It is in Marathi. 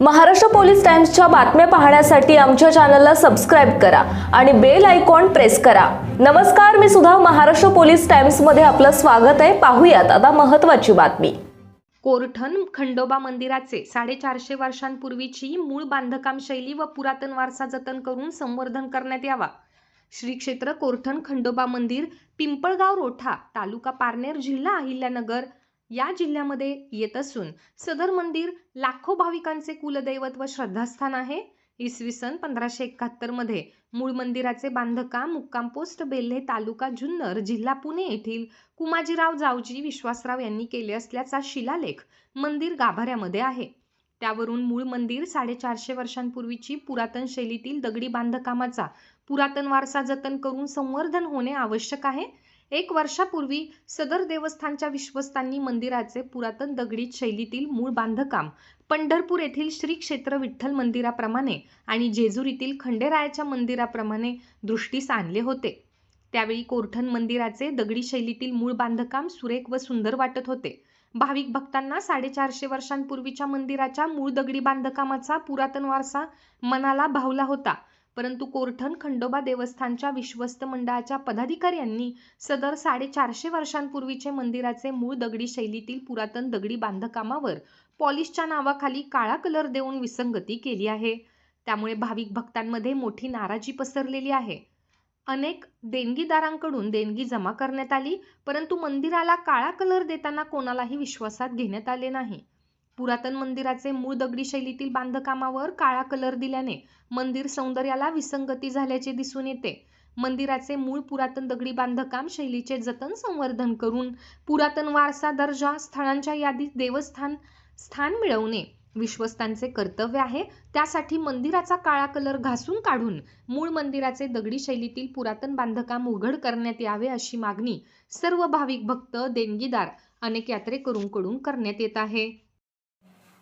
महाराष्ट्र पोलीस टाइम्सच्या बातम्या पाहण्यासाठी आमच्या चॅनलला सबस्क्राईब करा आणि बेल आयकॉन प्रेस करा. नमस्कार मी सुद्धा महाराष्ट्र पोलीस टाइम्समध्ये आपलं स्वागत आहे. पाहूयात आता महत्त्वाची बातमी. कोरठण खंडोबा मंदिराचे साडेचारशे वर्षांपूर्वीची मूळ बांधकाम शैली व पुरातन वारसा जतन करून संवर्धन करण्यात यावा. श्री क्षेत्र कोरठण खंडोबा मंदिर पिंपळगाव रोठा तालुका पारनेर जिल्हा अहिल्यानगर या जिल्ह्यामध्ये येत असून सदर मंदिर लाखो भाविकांचे कुलदैवत व श्रद्धास्थान आहे. इसवी सन पंधराशे एकाहत्तरमध्ये मूळ मंदिराचे बांधकाम मुक्काम पोस्ट बेल्हे तालुका जुन्नर जिल्हा पुणे येथील कुमाजीराव जावजी विश्वासराव यांनी केले असल्याचा शिलालेख मंदिर गाभाऱ्यामध्ये आहे. त्यावरून मूळ मंदिर साडेचारशे वर्षांपूर्वीची पुरातन शैलीतील दगडी बांधकामाचा पुरातन वारसा जतन करून संवर्धन होणे आवश्यक आहे. एक वर्षापूर्वी सदर देवस्थानच्या विश्वस्तांनी मंदिराचे पुरातन दगडी शैलीतील मूळ बांधकाम पंढरपूर येथील श्री क्षेत्र विठ्ठल मंदिराप्रमाणे आणि जेजुरीतील खंडेरायाच्या मंदिराप्रमाणे दृष्टीस आणले होते. त्यावेळी कोरठण मंदिराचे दगडी शैलीतील मूळ बांधकाम सुरेख व सुंदर वाटत होते. भाविक भक्तांना साडेचारशे वर्षांपूर्वीच्या मंदिराच्या मूळ दगडी बांधकामाचा पुरातन वारसा मनाला भावला होता. परंतु कोरठण खंडोबा देवस्थानच्या विश्वस्त मंडळाच्या पदाधिकाऱ्यांनी सदर साडेचारशे वर्षांपूर्वीचे मंदिराचे मूळ दगडी शैलीतील पुरातन दगडी बांधकामावर पॉलिशच्या नावाखाली काळा कलर देऊन विसंगती केली आहे. त्यामुळे भाविक भक्तांमध्ये मोठी नाराजी पसरलेली आहे. अनेक देणगीदारांकडून देणगी जमा करण्यात आली परंतु मंदिराला काळा कलर देताना कोणालाही विश्वासात घेण्यात आले नाही. पुरातन मंदिराचे मूळ दगडी शैलीतील बांधकामावर काळा कलर दिल्याने मंदिर सौंदर्याला विसंगती झाल्याचे दिसून येते. मंदिराचे मूळ पुरातन दगडी बांधकाम शैलीचे जतन संवर्धन करून पुरातन वारसा दर्जा स्थळांच्या यादीत देवस्थान स्थान मिळवणे विश्वस्तांचे कर्तव्य आहे. त्यासाठी मंदिराचा काळा कलर घासून काढून मूळ मंदिराचे दगडी शैलीतील पुरातन बांधकाम उघड करण्यात यावे अशी मागणी सर्व भाविक भक्त देणगीदार अनेक यात्रेकरूंकडून करण्यात येत आहे.